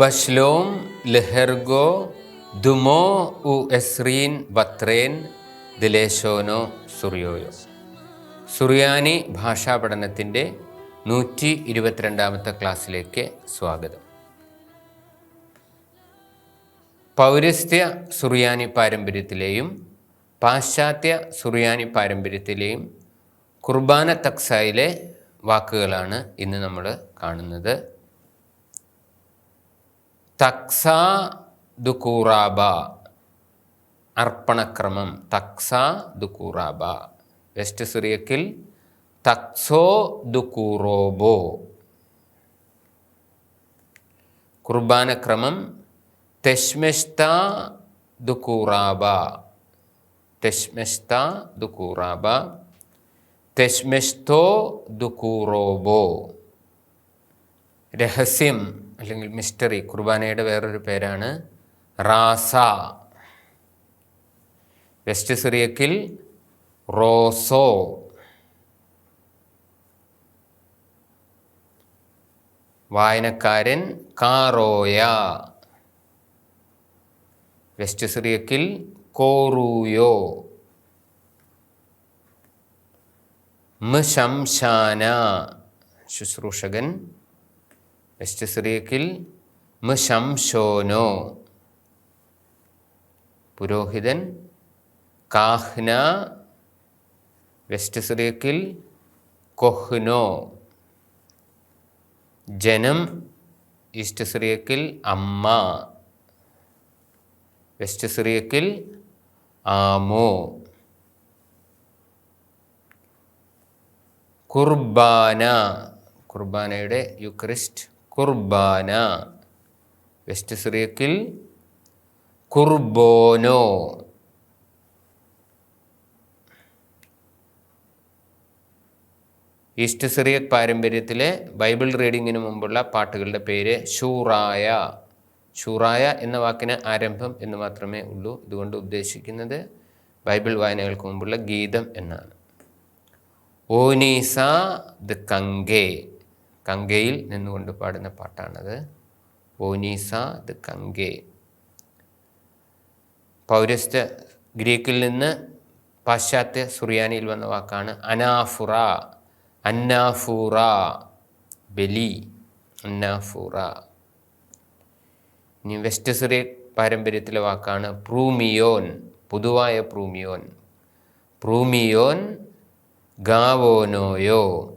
ബഷ്ലോം ലെഹെർഗോ ദുമോ ഉ എസ്രീൻ ബത്രേൻ ദിലേശോനോ സുറിയോയോ. സുറിയാനി ഭാഷാ പഠനത്തിന്റെ നൂറ്റി ഇരുപത്തിരണ്ടാമത്തെ ക്ലാസ്സിലേക്ക് സ്വാഗതം. പൗരസ്ത്യ സുറിയാനി പാരമ്പര്യത്തിലെയും പാശ്ചാത്യ സുറിയാനി പാരമ്പര്യത്തിലെയും കുർബാന തക്സായിലെ വാക്കുകളാണ് ഇന്ന് നമ്മൾ കാണുന്നത്. തക്സ ദുക്കൂറാബ അർപ്പണക്രമം തക്സ ദുക്കൂറാബ വെസ്റ്റ് സിറിയക്കിൽ തക്സോ ദുക്കൂറോബോ കുർബാനക്രമം തെഷ്മെഷ്ത ദുക്കൂറാബ തെഷ്മെഷ്ത ദുക്കൂറാബ തെഷ്മെഷ്തോ ദുക്കൂറോബോ രഹസ്യം അല്ലെങ്കിൽ മിസ്റ്ററി കുർബാനയുടെ വേറൊരു പേരാണ് റാസ. വെസ്റ്റ് സിറിയക്കിൽ റോസോ. വായനക്കാരൻ കാറോയ. വെസ്റ്റ് സിറിയക്കിൽ കോറൂയോ. ശംശാന. ശുശ്രൂഷകൻ വെസ്റ്റ് സിറിയക്കിൽ പുരോഹിതൻ കാഹ്ന വെസ്റ്റ് സിറിയക്കിൽ കൊഹ്നോ. ജനം ഈസ്റ്റ് സിറിയക്കിൽ അമ്മ. വെസ്റ്റ് ആമോ. കുർബാന. കുർബാനയുടെ യുക്രിസ്റ്റ് കുർബാന. വെസ്റ്റ് സിറിയക്കിൽ കുർബോനോ. ഈസ്റ്റ് സിറിയക് പാരമ്പര്യത്തിലെ ബൈബിൾ റീഡിങ്ങിന് മുമ്പുള്ള പാട്ടുകളുടെ പേര് ഷൂറായ ഷൂറായ എന്ന വാക്കിന് ആരംഭം എന്ന് മാത്രമേ ഉള്ളൂ. ഇതുകൊണ്ട് ഉദ്ദേശിക്കുന്നത് ബൈബിൾ വായനകൾക്ക് മുമ്പുള്ള ഗീതം എന്നാണ്. ഓനീസ ദ കങ്കേ. കങ്കയിൽ നിന്നുകൊണ്ട് പാടുന്ന പാട്ടാണത്. ഓനീസ ദ കങ്കേ പൗരസ്റ്റ് ഗ്രീക്കിൽ നിന്ന് പാശ്ചാത്യ സുറിയാനിയിൽ വന്ന വാക്കാണ് അനാഫുറ. അന്നാഫൂറ. ബലി. അന്നാഫൂറ. ഇനി വെസ്റ്റ് സിറിയ പാരമ്പര്യത്തിലെ വാക്കാണ് പ്രൂമിയോൻ. പൊതുവായ പ്രൂമിയോൻ. പ്രൂമിയോൻ ഗാവോനോയോ.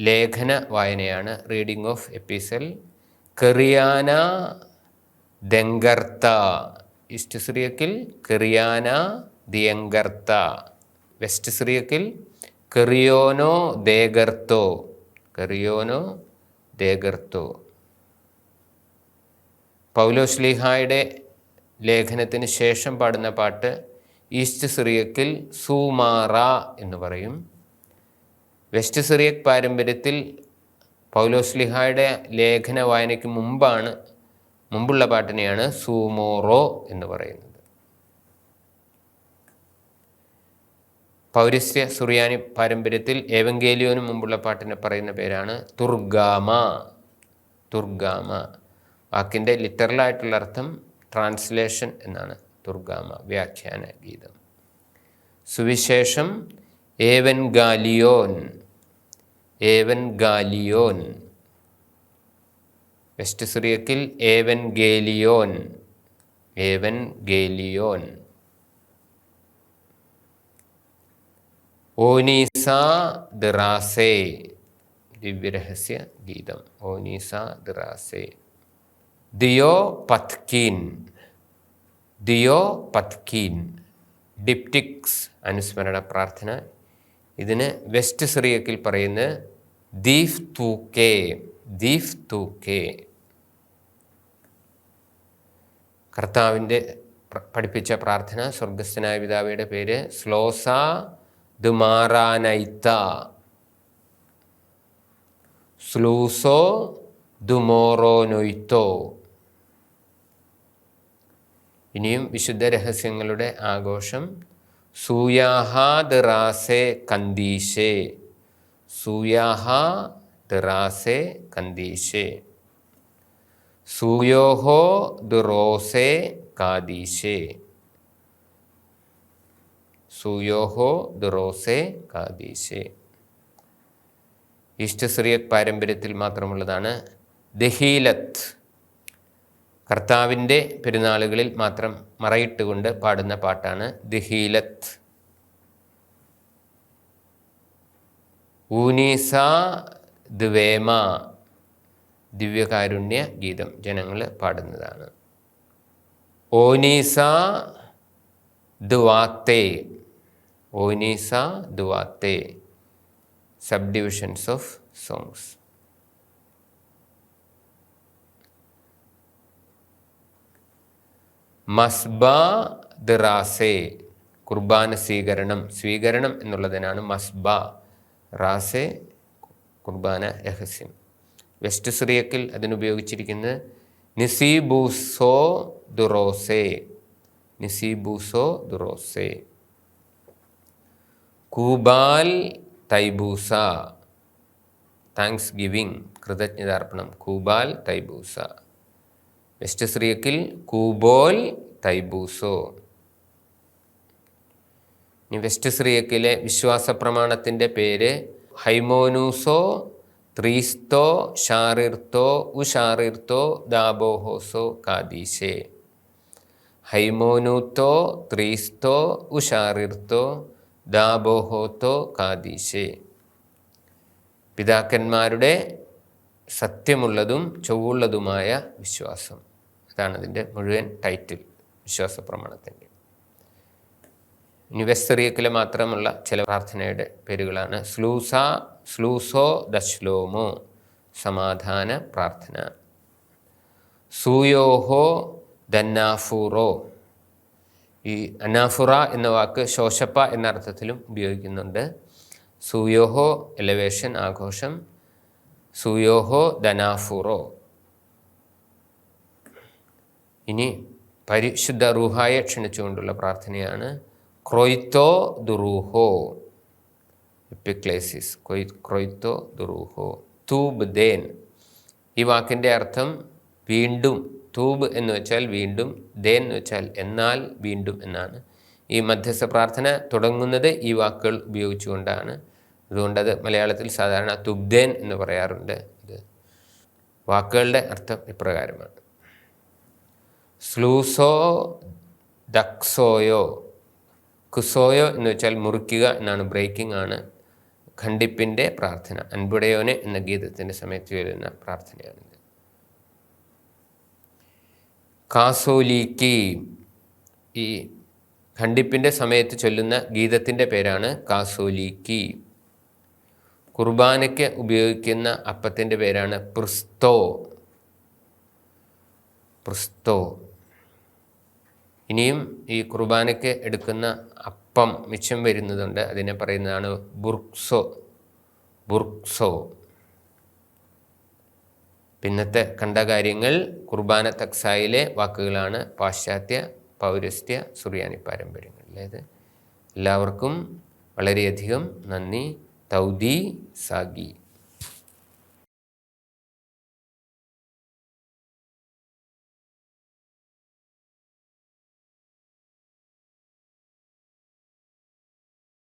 ലേഖന വായനയാണ് റീഡിംഗ് ഓഫ് എപ്പിസൽ കെറിയാന ദെങ്കർത്ത. ഈസ്റ്റ് സിറിയക്കിൽ കെറിയാന ദിയങ്കർത്ത. വെസ്റ്റ് സിറിയക്കിൽ കെറിയോനോ ദേഗർത്തോ. കെറിയോനോ ദേഗർത്തോ. പൗലോ ശ്ലീഹായുടെ ലേഖനത്തിന് ശേഷം പാടുന്ന പാട്ട് ഈസ്റ്റ് സിറിയക്കിൽ സൂമാറ എന്ന് പറയും. വെസ്റ്റ് സിറിയക് പാരമ്പര്യത്തിൽ പൗലോസ്ലിഹായുടെ ലേഖന വായനയ്ക്ക് മുമ്പാണ് മുമ്പുള്ള പാട്ടിനെയാണ് സൂമോറോ എന്ന് പറയുന്നത്. പൗരസ്ത്യ സുറിയാനി പാരമ്പര്യത്തിൽ ഏവങ്കേലിയോന് മുമ്പുള്ള പാട്ടിനെ പറയുന്ന പേരാണ് തുർഗാമ. തുർഗാമ. വാക്കിന്റെ ലിറ്ററലായിട്ടുള്ള അർത്ഥം ട്രാൻസ്ലേഷൻ എന്നാണ് തുർഗാമ വ്യാഖ്യാന ഗീതം. സുവിശേഷം ഏവൻ ഗാലിയോൻ ഏവൻ ഗാലിയോൻ. വെസ്റ്റ് സിറിയക്കിൽ ഏവൻ ഗേലിയോൻ. ഏവൻ ഗേലിയോൻ. ഓനീസ ദിറാസേ ദിവ്യരഹസ്യ ഗീതം. ഓനീസ ദിറാസേ ദിയോ പത്കീൻ. ദിയോ പത്കീൻ. ഡിപ്റ്റിക്സ് അനുസ്മരണ പ്രാർത്ഥന. ഇതിന് വെസ്റ്റ് സിറിയക്കിൽ പറയുന്ന ദീഫ് തൂക്കേ ദീഫ് തൂക്കേ കർത്താവിന്റെ പഠിപ്പിച്ച പ്രാർത്ഥന സ്വർഗസ്ഥനായ പിതാവയുടെ പേര് സ്ലോസ ദുമാറാനൈത്ത. സ്ലൂസോ ദുമോറോനൊയ്ത്തോ. ഇനിയും വിശുദ്ധ രഹസ്യങ്ങളുടെ ആഘോഷം സൂയാഹാദ് റാസെ കന്തീശേ സൂയാഹ ദിറാസെ കന്ദീഷെ സൂയോഹോ ദുറോസെ കാദീഷെ സൂയോഹോ ദുറോസെ കാദീഷെ സിറിയക് പാരമ്പര്യത്തിൽ മാത്രമുള്ളതാണ് ദഹീലത്ത്. കർത്താവിന്റെ പെരുന്നാളുകളിൽ മാത്രം മറയിട്ടുകൊണ്ട് പാടുന്ന പാട്ടാണ് ദഹീലത്ത്. ഊനീസ ദ്വേമ. ദിവ്യകാരുണ്യ ഗീതം ജനങ്ങൾ പാടുന്നതാണ്. ഓനീസ ദുവാത്തേ. ഓനീസ ദുവാത്തേ. സബ് ഡിവിഷൻസ് ഓഫ് സോങ്സ് മസ്ബ ദിറാസെ. കുർബാന സ്വീകരണം സ്വീകരണം എന്നുള്ളതിനാണ് മസ്ബ. റാസെ കുർബാന രഹസ്യം. വെസ്റ്റ് സിറിയക്കിൽ അതിനുപയോഗിച്ചിരിക്കുന്നത് നിസീബൂസോ ദുറോസെ നിസീബൂസോ ദുറോസെ കൂബാൽ തൈബൂസ. താങ്ക്സ് ഗിവിംഗ് കൃതജ്ഞതാർപ്പണം. കൂബാൽ തൈബൂസ. വെസ്റ്റ് സിറിയക്കിൽ കൂബോൽ തൈബൂസോ. ഇനി വെസ്റ്റ് സിറിയക്കിലെ വിശ്വാസ പ്രമാണത്തിന്റെ പേര് ഹൈമോനൂസോ ത്രീസ്തോ ഷാറിർത്തോ ഉഷാറിർത്തോ ദാബോഹോസോ കാദീശേ. ഹൈമോനൂത്തോ ത്രീസ്തോ ഉഷാറിർത്തോ ദാബോഹോത്തോ കാദീശേ. പിതാക്കന്മാരുടെ സത്യമുള്ളതും ചൊവ്വുള്ളതുമായ വിശ്വാസം. അതാണ് അതിന്റെ മുഴുവൻ ടൈറ്റിൽ വിശ്വാസ പ്രമാണത്തിന്റെ ഇനി വെസ്തറിയക്കിലെ മാത്രമുള്ള ചില പ്രാർത്ഥനയുടെ പേരുകളാണ് സ്ലൂസ സ്ലൂസോ ദശ്ലോമോ സമാധാന പ്രാർത്ഥന. സൂയോഹോ ദന്നാഫൂറോ. ഈ അനാഫുറ എന്ന വാക്ക് ശോശപ്പ എന്ന അർത്ഥത്തിലും ഉപയോഗിക്കുന്നുണ്ട്. സൂയോഹോ എലവേഷൻ ആഘോഷം. സൂയോഹോ ദനാഫുറോ ഇനി പരിശുദ്ധ റൂഹായെ ക്ഷണിച്ചുകൊണ്ടുള്ള പ്രാർത്ഥനയാണ്. ക്രൊയ്ത്തോ ദുറൂഹോ എപ്പിക്ലേസിസ് ക്രൊയ്ത്തോ ദുറൂഹോ തൂബ് ദേൻ ഈ വാക്കിന്റെ അർത്ഥം വീണ്ടും തൂബ് എന്ന് വെച്ചാൽ വീണ്ടും ദേൻ എന്ന് വെച്ചാൽ എന്നാൽ വീണ്ടും എന്നാണ്. ഈ മധ്യസ്ഥ പ്രാർത്ഥന തുടങ്ങുന്നത് ഈ വാക്കുകൾ ഉപയോഗിച്ചുകൊണ്ടാണ്. അതുകൊണ്ടത് മലയാളത്തിൽ സാധാരണ തുബ്ദേൻ എന്ന് പറയാറുണ്ട്. ഇത് വാക്കുകളുടെ അർത്ഥം ഇപ്രകാരമാണ്. സ്ലൂസോ ദക്സോയോ കുസോയോ എന്ന് വെച്ചാൽ മുറിക്കുക എന്നാണ് ബ്രേക്കിംഗ് ആണ് ഖണ്ഡിപ്പിന്റെ പ്രാർത്ഥന അൻപുടയോനെ എന്ന ഗീതത്തിന്റെ സമയത്ത് വരുന്ന പ്രാർത്ഥനയാണിത്. കാസോലിക്കി ഈ ഖണ്ഡിപ്പിന്റെ സമയത്ത് ചൊല്ലുന്ന ഗീതത്തിന്റെ പേരാണ് കാസോലിക്കി. കുർബാനയ്ക്ക് ഉപയോഗിക്കുന്ന അപ്പത്തിന്റെ പേരാണ് പ്രിസ്തോ പ്രിസ്തോ ഇനിയും ഈ കുർബാനയ്ക്ക് എടുക്കുന്ന അപ്പം മിച്ചം വരുന്നതുണ്ട്. അതിനെ പറയുന്നതാണ് ബുർക്സോ ബുർക്സോ പിന്നത്തെ കണ്ട കാര്യങ്ങൾ കുർബാന തക്സായിലെ വാക്കുകളാണ് പാശ്ചാത്യ പൗരസ്ത്യ സുറിയാനി പാരമ്പര്യങ്ങൾ. അതായത് എല്ലാവർക്കും വളരെയധികം നന്ദി തൗദി സാഗി.